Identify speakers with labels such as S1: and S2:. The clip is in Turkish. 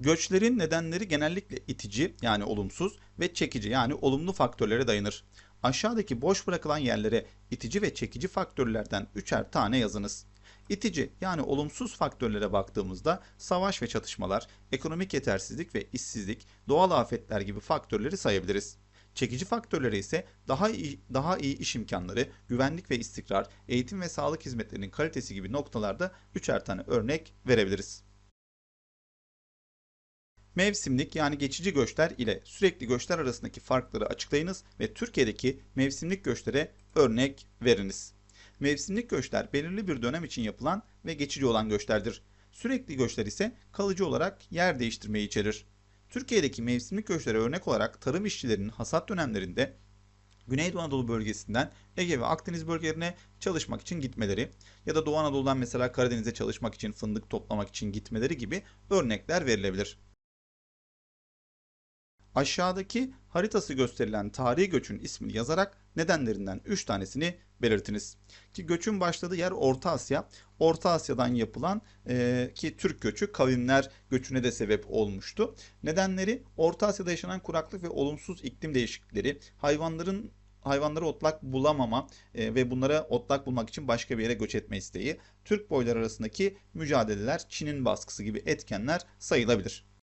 S1: Göçlerin nedenleri genellikle itici yani olumsuz ve çekici yani olumlu faktörlere dayanır. Aşağıdaki boş bırakılan yerlere itici ve çekici faktörlerden üçer tane yazınız. İtici yani olumsuz faktörlere baktığımızda savaş ve çatışmalar, ekonomik yetersizlik ve işsizlik, doğal afetler gibi faktörleri sayabiliriz. Çekici faktörleri ise daha iyi, daha iyi iş imkanları, güvenlik ve istikrar, eğitim ve sağlık hizmetlerinin kalitesi gibi noktalarda üçer tane örnek verebiliriz. Mevsimlik yani geçici göçler ile sürekli göçler arasındaki farkları açıklayınız ve Türkiye'deki mevsimlik göçlere örnek veriniz. Mevsimlik göçler belirli bir dönem için yapılan ve geçici olan göçlerdir. Sürekli göçler ise kalıcı olarak yer değiştirmeyi içerir. Türkiye'deki mevsimlik göçlere örnek olarak tarım işçilerinin hasat dönemlerinde Güneydoğu Anadolu bölgesinden Ege ve Akdeniz bölgelerine çalışmak için gitmeleri ya da Doğu Anadolu'dan mesela Karadeniz'e çalışmak için fındık toplamak için gitmeleri gibi örnekler verilebilir. Aşağıdaki haritası gösterilen tarihi göçün ismini yazarak nedenlerinden 3 tanesini belirtiniz. Ki göçün başladığı yer Orta Asya. Orta Asya'dan yapılan e, ki Türk göçü kavimler göçüne de sebep olmuştu. Nedenleri Orta Asya'da yaşanan kuraklık ve olumsuz iklim değişiklikleri, hayvanların hayvanlara otlak bulamama e, ve bunlara otlak bulmak için başka bir yere göç etme isteği, Türk boyları arasındaki mücadeleler, Çin'in baskısı gibi etkenler sayılabilir.